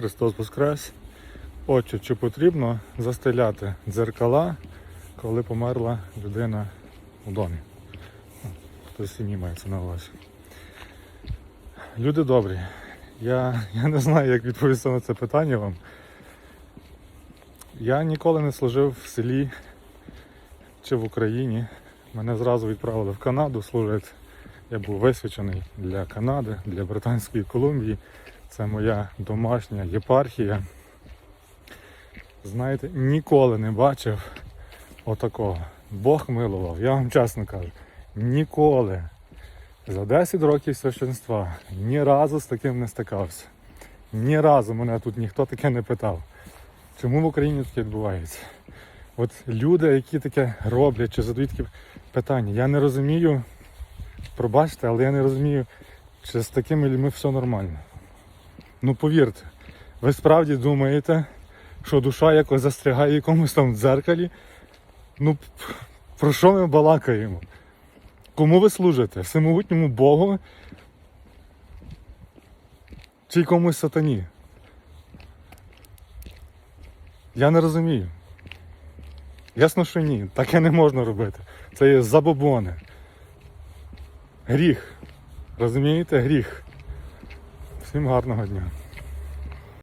Христос Воскрес. Отже, чи потрібно застеляти дзеркала, коли померла людина у домі? Хтось сім'ї мається на увазі. Люди добрі. Я, я не знаю, як відповісти на це питання вам. Я ніколи не служив в селі чи в Україні. Мене зразу відправили в Канаду служити. Я був висвячений для Канади, для Британської Колумбії. Це моя домашня єпархія. Знаєте, ніколи не бачив отакого. Бог милував, я вам чесно кажу. Ніколи. За 10 років священства ні разу з таким не стикався. Ні разу мене тут ніхто таке не питав. Чому в Україні таке відбувається? От люди, які таке роблять чи задають такі питання, я не розумію, пробачте, але я не розумію, чи з такими людьми все нормально. Ну повірте, ви справді думаєте, що душа якось застрягає якомусь там дзеркалі? Ну, про що ми балакаємо? Кому ви служите? Всемогутньому Богу? Чи якомусь сатані? Я не розумію. Ясно, що ні. Таке не можна робити. Це є забобони. Гріх. Розумієте? Гріх. Всім гарного дня.